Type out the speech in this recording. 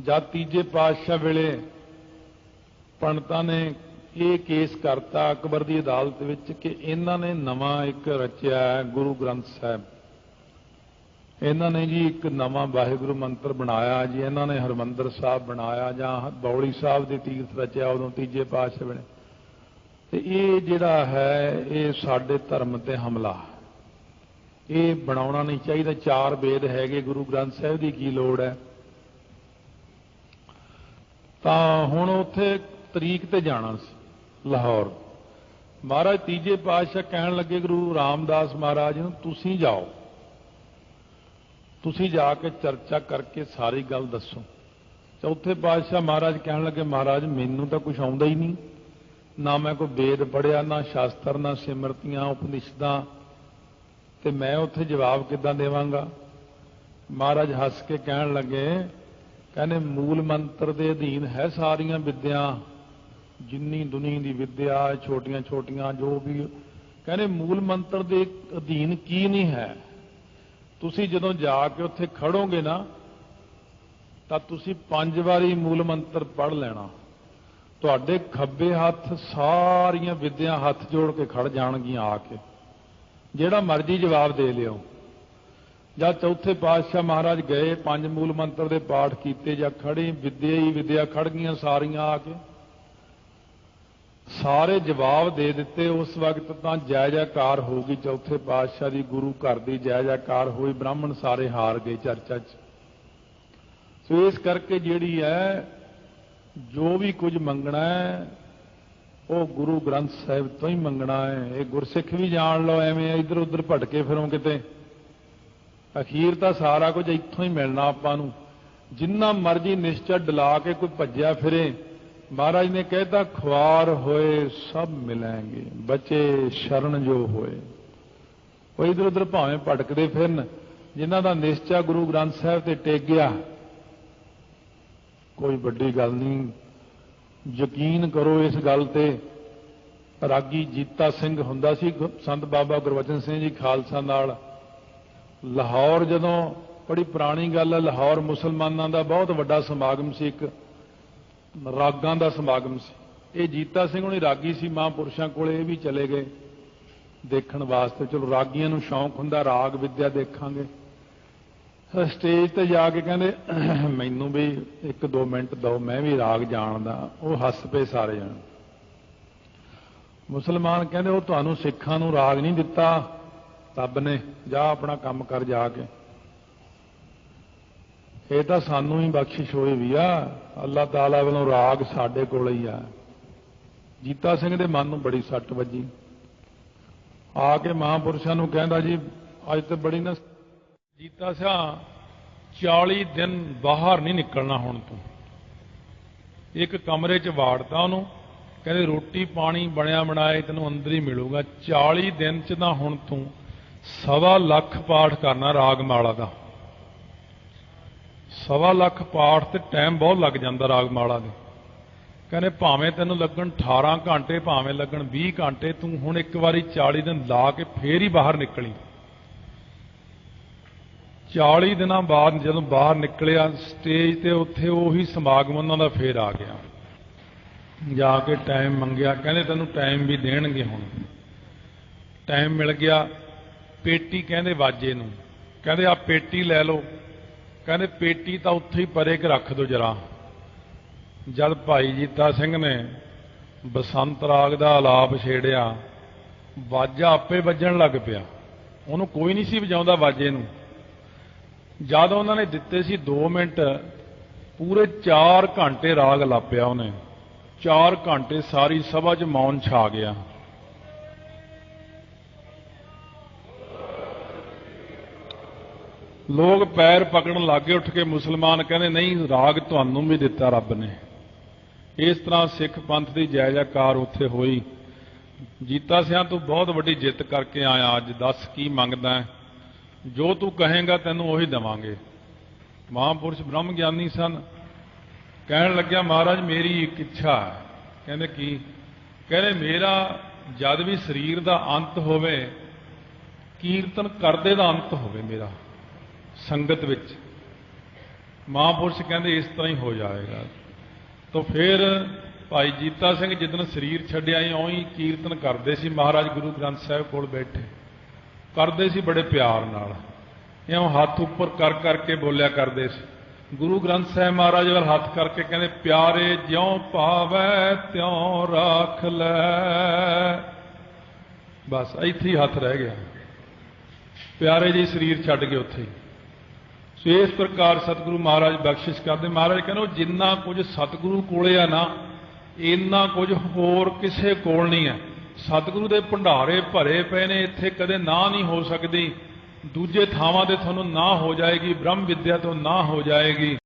ਜਦ ਤੀਜੇ ਪਾਤਸ਼ਾਹ ਵੇਲੇ ਪੰਡਤਾਂ ਨੇ ਇਹ ਕੇਸ ਕਰਤਾ ਅਕਬਰ ਦੀ ਅਦਾਲਤ ਵਿੱਚ ਕਿ ਇਹਨਾਂ ਨੇ ਨਵਾਂ ਇੱਕ ਰਚਿਆ ਹੈ, ਗੁਰੂ ਗ੍ਰੰਥ ਸਾਹਿਬ। ਇਹਨਾਂ ਨੇ ਜੀ ਇੱਕ ਨਵਾਂ ਵਾਹਿਗੁਰੂ ਮੰਤਰ ਬਣਾਇਆ, ਜੀ ਇਹਨਾਂ ਨੇ ਹਰਮੰਦਰ ਸਾਹਿਬ ਬਣਾਇਆ ਜਾਂ ਬੌਲੀ ਸਾਹਿਬ ਦੇ ਤੀਰਥ ਰਚਿਆ ਉਦੋਂ ਤੀਜੇ ਪਾਤਸ਼ਾਹ ਵੇਲੇ। ਤੇ ਇਹ ਜਿਹੜਾ ਹੈ, ਇਹ ਸਾਡੇ ਧਰਮ ਤੇ ਹਮਲਾ। ਇਹ ਬਣਾਉਣਾ ਨਹੀਂ ਚਾਹੀਦਾ, ਚਾਰ ਵੇਦ ਹੈਗੇ, ਗੁਰੂ ਗ੍ਰੰਥ ਸਾਹਿਬ ਦੀ ਕੀ ਲੋੜ ਹੈ? ਤਾਂ ਹੁਣ ਉੱਥੇ ਤਰੀਕ ਤੇ ਜਾਣਾ ਸੀ, ਲਾਹੌਰ। ਮਹਾਰਾਜ ਤੀਜੇ ਪਾਤਸ਼ਾਹ ਕਹਿਣ ਲੱਗੇ, ਗੁਰੂ ਰਾਮਦਾਸ ਮਹਾਰਾਜ ਨੂੰ ਤੁਸੀਂ ਜਾਓ। ਤੁਸੀਂ ਜਾ ਕੇ ਚਰਚਾ ਕਰਕੇ ਸਾਰੀ ਗੱਲ ਦੱਸੋ। ਚੌਥੇ ਪਾਤਸ਼ਾਹ ਮਹਾਰਾਜ ਕਹਿਣ ਲੱਗੇ, ਮਹਾਰਾਜ, ਮੈਨੂੰ ਤਾਂ ਕੁਝ ਆਉਂਦਾ ਹੀ ਨਹੀਂ। ਨਾ ਮੈਂ ਕੋਈ ਵੇਦ ਪੜਿਆ ਨਾ ਸ਼ਾਸਤਰ, ਨਾ ਸਿਮਰਤੀਆਂ, ਉਪਨਿਸ਼ਦਾਂ। ਤੇ ਮੈਂ ਉੱਥੇ ਜਵਾਬ ਕਿੱਦਾਂ ਦੇਵਾਂਗਾ? ਮਹਾਰਾਜ ਹੱਸ ਕੇ ਕਹਿਣ ਲੱਗੇ ਕਹਿੰਦੇ ਮੂਲ ਮੰਤਰ ਦੇ ਅਧੀਨ ਹੈ ਸਾਰੀਆਂ ਵਿਦਿਆ, ਜਿੰਨੀ ਦੁਨੀ ਦੀ ਵਿਦਿਆ ਛੋਟੀਆਂ ਛੋਟੀਆਂ ਜੋ ਵੀ। ਕਹਿੰਦੇ ਮੂਲ ਮੰਤਰ ਦੇ ਅਧੀਨ ਕੀ ਨਹੀਂ ਹੈ? ਤੁਸੀਂ ਜਦੋਂ ਜਾ ਕੇ ਉੱਥੇ ਖੜੋਗੇ ਨਾ, ਤਾਂ ਤੁਸੀਂ ਪੰਜ ਵਾਰੀ ਮੂਲ ਮੰਤਰ ਪੜ੍ਹ ਲੈਣਾ। ਤੁਹਾਡੇ ਖੱਬੇ ਹੱਥ ਸਾਰੀਆਂ ਵਿਦਿਆ ਹੱਥ ਜੋੜ ਕੇ ਖੜ ਜਾਣਗੀਆਂ ਆ ਕੇ। ਜਿਹੜਾ ਮਰਜ਼ੀ ਜਵਾਬ ਦੇ ਲਿਓ। ਜਦ ਚੌਥੇ ਪਾਤਸ਼ਾਹ ਮਹਾਰਾਜ ਗਏ, ਪੰਜ ਮੂਲ ਮੰਤਰ ਦੇ ਪਾਠ ਕੀਤੇ ਜਾਂ ਖੜੇ ਵਿਦਿਆ ਹੀ ਵਿਦਿਆ ਖੜ ਗਈਆਂ ਸਾਰੀਆਂ ਆ ਕੇ। ਸਾਰੇ ਜਵਾਬ ਦੇ ਦਿੱਤੇ, ਉਸ ਵਕਤ ਤਾਂ ਜੈ ਜੈਕਾਰ ਹੋ ਗਈ, ਚੌਥੇ ਪਾਤਸ਼ਾਹ ਦੀ ਗੁਰੂ ਘਰ ਦੀ ਜੈ ਜੈਕਾਰ ਹੋਈ, ਬ੍ਰਾਹਮਣ ਸਾਰੇ ਹਾਰ ਗਏ ਚਰਚਾ 'ਚ। ਸੋ ਇਸ ਕਰਕੇ ਜਿਹੜੀ ਹੈ, ਜੋ ਵੀ ਕੁਝ ਮੰਗਣਾ ਹੈ, ਉਹ ਗੁਰੂ ਗ੍ਰੰਥ ਸਾਹਿਬ ਤੋਂ ਹੀ ਮੰਗਣਾ ਹੈ। ਇਹ ਗੁਰਸਿੱਖ ਵੀ ਜਾਣ ਲਓ, ਐਵੇਂ ਇੱਧਰ ਉਧਰ ਭਟਕੇ ਫਿਰੋਂ ਕਿਤੇ। ਅਖੀਰ ਤਾਂ ਸਾਰਾ ਕੁਝ ਇੱਥੋਂ ਹੀ ਮਿਲਣਾ ਆਪਾਂ ਨੂੰ। ਜਿੰਨਾ ਮਰਜ਼ੀ ਨਿਸ਼ਚੈ ਡਲਾ ਕੇ ਕੋਈ ਭੱਜਿਆ ਫਿਰੇ, ਮਹਾਰਾਜ ਨੇ ਕਹਿਤਾ, ਖੁਆਰ ਹੋਏ ਸਭ ਮਿਲਾਂਗੇ, ਬਚੇ ਸ਼ਰਨ ਜੋ ਹੋਏ। ਉਹ ਇਧਰ ਉਧਰ ਭਾਵੇਂ ਭਟਕਦੇ ਫਿਰਨ, ਜਿਨ੍ਹਾਂ ਦਾ ਨਿਸ਼ਚਾ ਗੁਰੂ ਗ੍ਰੰਥ ਸਾਹਿਬ ਤੇ ਟੇਕ ਗਿਆ। ਕੋਈ ਵੱਡੀ ਗੱਲ ਨਹੀਂ। ਯਕੀਨ ਕਰੋ ਇਸ ਗੱਲ ਤੇ, ਰਾਗੀ ਜੀਤਾ ਸਿੰਘ ਹੁੰਦਾ ਸੀ, ਸੰਤ ਬਾਬਾ ਗੁਰਵਚਨ ਸਿੰਘ ਜੀ ਖਾਲਸਾ ਨਾਲ। ਲਾਹੌਰ ਜਦੋਂ ਬੜੀ ਪੁਰਾਣੀ ਗੱਲ ਹੈ ਲਾਹੌਰ ਮੁਸਲਮਾਨਾਂ ਦਾ ਬਹੁਤ ਵੱਡਾ ਸਮਾਗਮ ਸੀ, ਇੱਕ ਰਾਗਾਂ ਦਾ ਸਮਾਗਮ ਸੀ। ਇਹ ਜੀਤਾ ਸਿੰਘ ਹੁਣੀ ਰਾਗੀ ਸੀ, ਮਹਾਂਪੁਰਸ਼ਾਂ ਕੋਲੇ ਇਹ ਵੀ ਚਲੇ ਗਏ ਦੇਖਣ ਵਾਸਤੇ। ਚਲੋ, ਰਾਗੀਆਂ ਨੂੰ ਸ਼ੌਂਕ ਹੁੰਦਾ, ਰਾਗ ਵਿਦਿਆ ਦੇਖਾਂਗੇ। ਸਟੇਜ ਤੇ ਜਾ ਕੇ ਕਹਿੰਦੇ, ਮੈਨੂੰ ਵੀ ਇੱਕ ਦੋ ਮਿੰਟ ਦਿਓ ਮੈਂ ਵੀ ਰਾਗ ਜਾਣਦਾ, ਉਹ ਹੱਸ ਪਏ ਸਾਰੇ ਜਣ। ਮੁਸਲਮਾਨ ਕਹਿੰਦੇ, ਉਹ ਤੁਹਾਨੂੰ ਸਿੱਖਾਂ ਨੂੰ ਰਾਗ ਨਹੀਂ ਦਿੱਤਾ ਰੱਬ ਨੇ, ਜਾ ਆਪਣਾ ਕੰਮ ਕਰ ਜਾ ਕੇ। ਇਹ ਤਾਂ ਸਾਨੂੰ ਹੀ ਬਖਸ਼ਿਸ਼ ਹੋਈ ਵੀ ਆ। ਅੱਲਾਹ ਤਾਲਾ ਵੱਲੋਂ ਰਾਗ ਸਾਡੇ ਕੋਲ ਹੀ ਆ। ਜੀਤਾ ਸਿੰਘ ਦੇ ਮਨ ਨੂੰ ਬੜੀ ਸੱਟ ਵੱਜੀ। ਆ ਕੇ ਮਹਾਂਪੁਰਸ਼ਾਂ ਨੂੰ ਕਹਿੰਦਾ ਜੀ, ਅੱਜ ਤੇ ਬੜੀ ਨਾ ਜੀਤਾ ਸਿਆ 40 ਦਿਨ ਬਾਹਰ ਨਹੀਂ ਨਿਕਲਣਾ ਹੁਣ ਤੂੰ। ਇੱਕ ਕਮਰੇ 'ਚ ਵਾੜਤਾ ਉਹਨੂੰ। ਕਹਿੰਦੇ ਰੋਟੀ ਪਾਣੀ ਬਣਿਆ ਬਣਾਏ ਤੈਨੂੰ ਅੰਦਰ ਹੀ ਮਿਲੂਗਾ। 40 ਦਿਨ 'ਚ ਤਾਂ ਹੁਣ ਤੂੰ ਸਵਾ ਲੱਖ ਪਾਠ ਕਰਨਾ ਰਾਗਮਾਲਾ ਦਾ। ਸਵਾ ਲੱਖ ਪਾਠ ਤੇ ਟਾਈਮ ਬਹੁਤ ਲੱਗ ਜਾਂਦਾ ਰਾਗਮਾਲਾ ਦੇ। ਕਹਿੰਦੇ ਭਾਵੇਂ ਤੈਨੂੰ ਲੱਗਣ 18 ਘੰਟੇ, ਭਾਵੇਂ ਲੱਗਣ 20 ਘੰਟੇ, ਤੂੰ ਹੁਣ ਇੱਕ ਵਾਰੀ 40 ਦਿਨ ਲਾ ਕੇ ਫੇਰ ਹੀ ਬਾਹਰ ਨਿਕਲੀ। 40 ਦਿਨਾਂ ਬਾਅਦ ਜਦੋਂ ਬਾਹਰ ਨਿਕਲਿਆ ਸਟੇਜ ਤੇ ਉੱਥੇ ਉਹੀ ਸਮਾਗਮ ਉਹਨਾਂ ਦਾ ਫੇਰ ਆ ਗਿਆ। ਜਾ ਕੇ ਟਾਈਮ ਮੰਗਿਆ। ਕਹਿੰਦੇ ਤੈਨੂੰ ਟਾਈਮ ਵੀ ਦੇਣਗੇ ਹੁਣ। ਟਾਈਮ ਮਿਲ ਗਿਆ। ਪੇਟੀ ਕਹਿੰਦੇ ਵਾਜੇ ਨੂੰ। ਕਹਿੰਦੇ ਆ ਪੇਟੀ ਲੈ ਲਓ। ਕਹਿੰਦੇ ਪੇਟੀ ਤਾਂ ਉੱਥੇ ਹੀ ਪਰੇ ਕੇ ਰੱਖ ਦਿਓ ਜਰਾ। ਜਦ ਭਾਈ ਜੀਤਾ ਸਿੰਘ ਨੇ ਬਸੰਤ ਰਾਗ ਦਾ ਆਲਾਪ ਛੇੜਿਆ, ਵਾਜਾ ਆਪੇ ਵੱਜਣ ਲੱਗ ਪਿਆ। ਉਹਨੂੰ ਕੋਈ ਨਹੀਂ ਸੀ ਵਜਾਉਂਦਾ ਵਾਜੇ ਨੂੰ। ਜਦ ਉਹਨਾਂ ਨੇ ਦਿੱਤੇ ਸੀ 2 ਮਿੰਟ, ਪੂਰੇ 4 ਘੰਟੇ ਰਾਗ ਲਾਪਿਆ ਉਹਨੇ। 4 ਘੰਟੇ ਸਾਰੀ ਸਭਾ 'ਚ ਮੌਨ ਛਾ ਗਿਆ। ਲੋਕ ਪੈਰ ਪਕੜਨ ਲੱਗੇ ਉੱਠ ਕੇ ਮੁਸਲਮਾਨ ਕਹਿੰਦੇ, ਨਹੀਂ, ਰਾਗ ਤੁਹਾਨੂੰ ਵੀ ਦਿੱਤਾ ਰੱਬ ਨੇ। ਇਸ ਤਰ੍ਹਾਂ ਸਿੱਖ ਪੰਥ ਦੀ ਜੈ ਜੈਕਾਰ ਉੱਥੇ ਹੋਈ। ਜੀਤਾ ਸਿਆਂ, ਤੂੰ ਬਹੁਤ ਵੱਡੀ ਜਿੱਤ ਕਰਕੇ ਆਇਆ ਅੱਜ, ਦੱਸ ਕੀ ਮੰਗਦਾ ਜੋ ਤੂੰ ਕਹੇਗਾ, ਤੈਨੂੰ ਉਹੀ ਦਵਾਂਗੇ। ਮਹਾਂਪੁਰਸ਼ ਬ੍ਰਹਮ ਗਿਆਨੀ ਸਨ। ਕਹਿਣ ਲੱਗਿਆ, ਮਹਾਰਾਜ, ਮੇਰੀ ਇੱਕ ਇੱਛਾ ਹੈ। ਕਹਿੰਦੇ, ਕੀ? ਕਹਿੰਦੇ, ਮੇਰਾ ਜਦ ਵੀ ਸਰੀਰ ਦਾ ਅੰਤ ਹੋਵੇ, ਕੀਰਤਨ ਕਰਦੇ ਦਾ ਅੰਤ ਹੋਵੇ ਮੇਰਾ। ਸੰਗਤ ਵਿੱਚ। ਮਹਾਂਪੁਰਸ਼ ਕਹਿੰਦੇ ਇਸ ਤਰ੍ਹਾਂ ਹੀ ਹੋ ਜਾਏਗਾ। ਤਾਂ ਫਿਰ ਭਾਈ ਜੀਤਾ ਸਿੰਘ ਜਿੱਦਣ ਸਰੀਰ ਛੱਡਿਆ ਹੀ ਕੀਰਤਨ ਕਰਦੇ ਸੀ ਮਹਾਰਾਜ ਗੁਰੂ ਗ੍ਰੰਥ ਸਾਹਿਬ ਕੋਲ ਬੈਠੇ। ਕਰਦੇ ਸੀ ਬੜੇ ਪਿਆਰ ਨਾਲ। ਇਉਂ ਹੱਥ ਉੱਪਰ ਕਰ ਕਰਕੇ ਬੋਲਿਆ ਕਰਦੇ ਸੀ। ਗੁਰੂ ਗ੍ਰੰਥ ਸਾਹਿਬ ਮਹਾਰਾਜ ਵੱਲ ਹੱਥ ਕਰਕੇ ਕਹਿੰਦੇ, ਪਿਆਰੇ ਜਿਉ ਪਾਵੈ ਤਿਉ ਰੱਖ ਲੈ। ਬਸ ਇੱਥੇ ਹੀ ਹੱਥ ਰਹਿ ਗਿਆ। ਪਿਆਰੇ ਜੀ ਸਰੀਰ ਛੱਡ ਗਏ ਉੱਥੇ ਹੀ। ਸੋ ਇਸ ਪ੍ਰਕਾਰ ਸਤਿਗੁਰੂ ਮਹਾਰਾਜ ਬਖਸ਼ਿਸ਼ ਕਰਦੇ। ਮਹਾਰਾਜ ਕਹਿੰਦੇ, ਉਹ ਜਿੰਨਾ ਕੁਝ ਸਤਿਗੁਰੂ ਕੋਲੇ ਆ ਨਾ, ਇੰਨਾ ਕੁਝ ਹੋਰ ਕਿਸੇ ਕੋਲ ਨਹੀਂ ਹੈ। ਸਤਿਗੁਰੂ ਦੇ ਭੰਡਾਰੇ ਭਰੇ ਪਏ ਨੇ, ਇੱਥੇ ਕਦੇ ਨਾ ਨਹੀਂ ਹੋ ਸਕਦੀ। ਦੂਜੇ ਥਾਵਾਂ ਤੇ ਤੁਹਾਨੂੰ ਨਾ ਹੋ ਜਾਏਗੀ, ਬ੍ਰਹਮ ਵਿਦਿਆ ਤੋਂ ਨਾ ਹੋ ਜਾਏਗੀ।